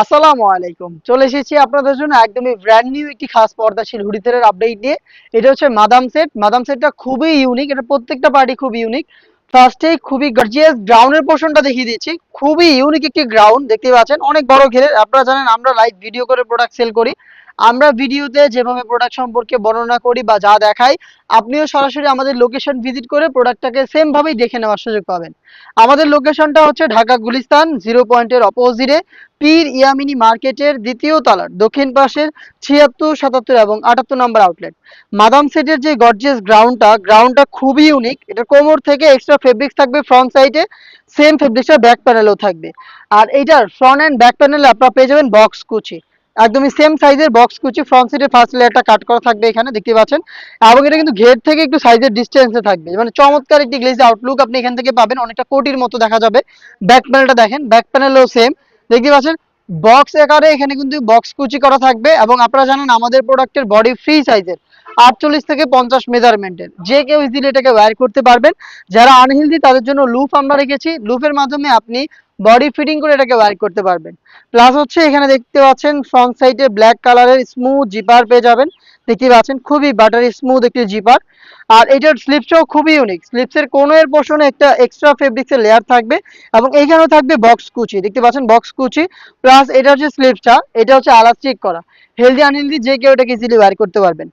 আসসালামু আলাইকুম। চলে এসেছি আপনাদের জন্য একদমই ব্র্যান্ড নিউ একটি খাস পর্দাশীল হুডিতের আপডেট নিয়ে। এটা হচ্ছে মাদাম সেট। মাদাম সেটটা খুবই ইউনিক এটা প্রত্যেকটা পার্টি খুবই ইউনিক ফার্স্টে খুবই গর্জিয়াস গ্রাউন্ডের পোর্শনটা দেখিয়ে দিচ্ছি খুবই ইউনিক একটি গ্রাউন্ড দেখতে পাচ্ছেন, অনেক বড় ঘেরে আপনারা জানেন, আমরা লাইভ ভিডিও করে প্রোডাক্ট সেল করি। আমরা ভিডিওতে যেভাবে প্রোডাক্ট সম্পর্কে বর্ণনা করি বা যা দেখাই, আপনিও সরাসরি আমাদের লোকেশন ভিজিট করে প্রোডাক্টটাকে সেম ভাবেই দেখে নেওয়ার সুযোগ পাবেন। আমাদের লোকেশনটা হচ্ছে ঢাকা গুলিস্তান জিরো পয়েন্টের অপোজিটে পীর ইয়ামিনী মার্কেটের দ্বিতীয় তলার, দক্ষিণ পাশের ছিয়াত্তর, সাতাত্তর এবং আটাত্তর নম্বর আউটলেট মাদাম সেটের যে গর্জিয়াস গ্রাউন্ডটা গ্রাউন্ডটা খুবই ইউনিক এটা কোমর থেকে এক্সট্রা ফেব্রিক্স থাকবে ফ্রন্ট সাইডে সেম ফেব্রিক্সটা ব্যাক প্যানেলও থাকবে। আর এইটার ফ্রন্ট অ্যান্ড ব্যাক প্যানেলে আপনারা পেয়ে যাবেন বক্স কুচি। একদমই সেম সাইজের বক্স কুচি ফ্রন্ট সাইডে ফার্স্ট লেয়ারটা কাট করা থাকবে এখানে, দেখতে পাচ্ছেন? এবং এটা কিন্তু ঘের থেকে একটু সাইজের ডিস্টেন্সে থাকবে। মানে চমৎকার একটি গ্লেজ আউটলুক আপনি এখান থেকে পাবেন, অনেকটা কোটির মতো দেখা যাবে। ব্যাক প্যানেলটা দেখেন ব্যাক প্যানেলেও সেম দেখতে পাচ্ছেন? বক্স আকারে এখানে কিন্তু বক্স কুচি করা থাকবে এবং আপনারা জানেন আমাদের প্রোডাক্টের বডি ফ্রি সাইজের আটচল্লিশ থেকে পঞ্চাশ মেজারমেন্টের যে কেউ ইজিলি এটাকে ওয়্যার করতে পারবেন। যারা আনহেলদি তাদের জন্য লুফ আমরা রেখেছি। লুফের মাধ্যমে আপনি বডি ফিটিং করে এটাকে ওয়ার করতে পারবেন। প্লাস হচ্ছে এখানে দেখতে পাচ্ছেন ফ্রন্ট সাইডে ব্ল্যাক কালারের স্মুথ জিপার পেয়ে যাবেন। দেখতে পাচ্ছেন খুবই বাটারি স্মুথ একটি জিপার আর এটার স্লিপসটাও খুবই ইউনিক স্লিপসের কোনো এর পোর্শনে একটা এক্সট্রা ফেব্রিক্সের লেয়ার থাকবে এবং এইখানেও থাকবে বক্স কুচি। দেখতে পাচ্ছেন বক্স কুচি। প্লাস এটার যে স্লিপসটা এটা হচ্ছে আলাস্টিক করা। হেলদি আনহেলদি যে কেউ এটাকে ইজিলি ওয়ার করতে পারবেন।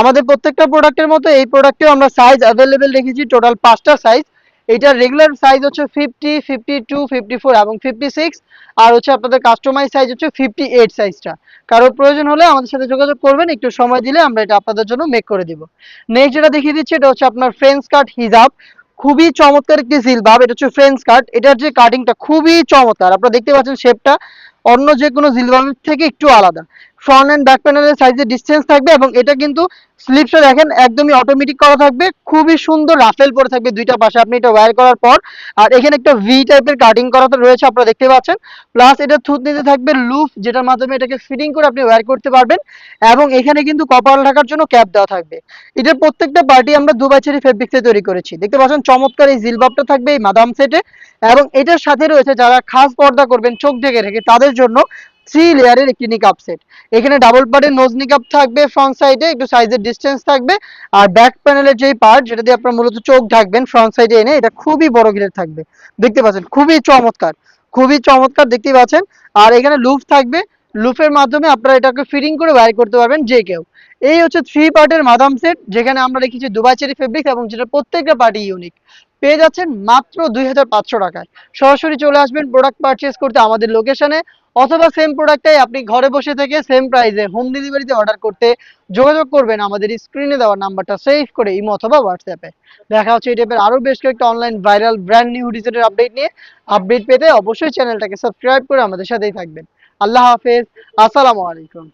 আমাদের প্রত্যেকটা প্রোডাক্টের মতো এই প্রোডাক্টেও আমরা সাইজ অ্যাভেলেবেল রেখেছি। টোটাল পাঁচটা সাইজ এটার রেগুলার সাইজ হচ্ছে fifty fifty two fifty four এবং ফিফটি সিক্স আর হচ্ছে আপনাদের কাস্টমাইজ সাইজ হচ্ছে ফিফটি এইট সাইজটা কারোর প্রয়োজন হলে আমাদের সাথে যোগাযোগ করবেন, একটু সময় দিলে আমরা এটা আপনাদের জন্য মেক করে দিব। নেক্সট যেটা দেখিয়ে দিচ্ছি, এটা হচ্ছে আপনার ফ্রেঞ্চ কাট হিজাব খুবই চমৎকার একটি জিলবাব এটা হচ্ছে ফ্রেঞ্চ কাট এটার যে কাটিংটা খুবই চমৎকার, আপনারা দেখতে পাচ্ছেন শেপটা অন্য যে কোনো জিলবাবের থেকে একটু আলাদা। ফ্রন্ট অ্যান্ড ব্যাক প্যানেলের সাইজের ডিস্টেন্স থাকবে এবং এটা কিন্তু স্লিপসটা দেখেন একদমই অটোমেটিক করা থাকবে। খুবই সুন্দর রাফেল পরে থাকবে দুইটা পাশে। আপনি এটা ওয়্যার করার পর, আর এখানে একটা ভি টাইপের কাটিং করা রয়েছে, আপনারা দেখতে পাচ্ছেন। প্লাস এটা থুতনিতে থাকবে লুফ যেটার মাধ্যমে এটাকে ফিটিং করে আপনি ওয়্যার করতে পারবেন এবং এখানে কিন্তু কপাল ঢাকার জন্য ক্যাপ দেওয়া থাকবে। এটার প্রত্যেকটা পার্টি আমরা দুবাই চেরি ফেব্রিক্সে তৈরি করেছি। দেখতে পাচ্ছেন, চমৎকার এই জিলবাবটা থাকবে এই মাদাম সেটে এবং এটার সাথে রয়েছে যারা খাস পর্দা করবেন, চোখ ঢেকে রেখে, তাদের জন্য থ্রি লেয়ারের একটি নিকাপ সেট এখানে ডাবল পার্টের নোজ নিকাপ থাকবে ফ্রন্ট সাইডে একটু সাইজের ডিস্টেন্স থাকবে, আর ব্যাক প্যানেলের যে পার্ট যেটা দিয়ে আপনার মূলত চোখ ঢাকবেন ফ্রন্ট সাইডে এনে, এটা খুবই বড় ঘিরে থাকবে। দেখতে পাচ্ছেন, খুবই চমৎকার খুবই চমৎকার দেখতে পাচ্ছেন। আর এখানে লুফ থাকবে লুফের মাধ্যমে আপনারা এটাকে ফিটিং করে ওয়্যার করতে পারবেন যে কেউ। এই হচ্ছে থ্রি পার্টের মাদাম সেট যেখানে আমরা রেখেছি দুবাই চেরি ফেব্রিক এবং যেটা প্রত্যেকটা পার্টি ইউনিক পেয়ে যাচ্ছেন মাত্র দুই হাজার পাঁচশো টাকায়। সরাসরি চলে আসবেন প্রোডাক্ট পারচেস করতে আমাদের লোকেশনে অথবা সেম প্রোডাক্টটাই আপনি ঘরে বসে থেকে সেম প্রাইসে হোম ডেলিভারিতে অর্ডার করতে যোগাযোগ করবেন। আমাদের স্ক্রিনে দেওয়া নাম্বারটা সেভ করে ইমো অথবা হোয়াটসঅ্যাপে দেখা হচ্ছে এই টাইপের আরও বেশ কয়েকটা অনলাইন ভাইরাল ব্র্যান্ড নিউ ডিজিটের আপডেট নিয়ে। আপডেট পেতে অবশ্যই চ্যানেলটাকে সাবস্ক্রাইব করে আমাদের সাথেই থাকবেন। আল্লাহ হাফেজ। আসসালামু আলাইকুম।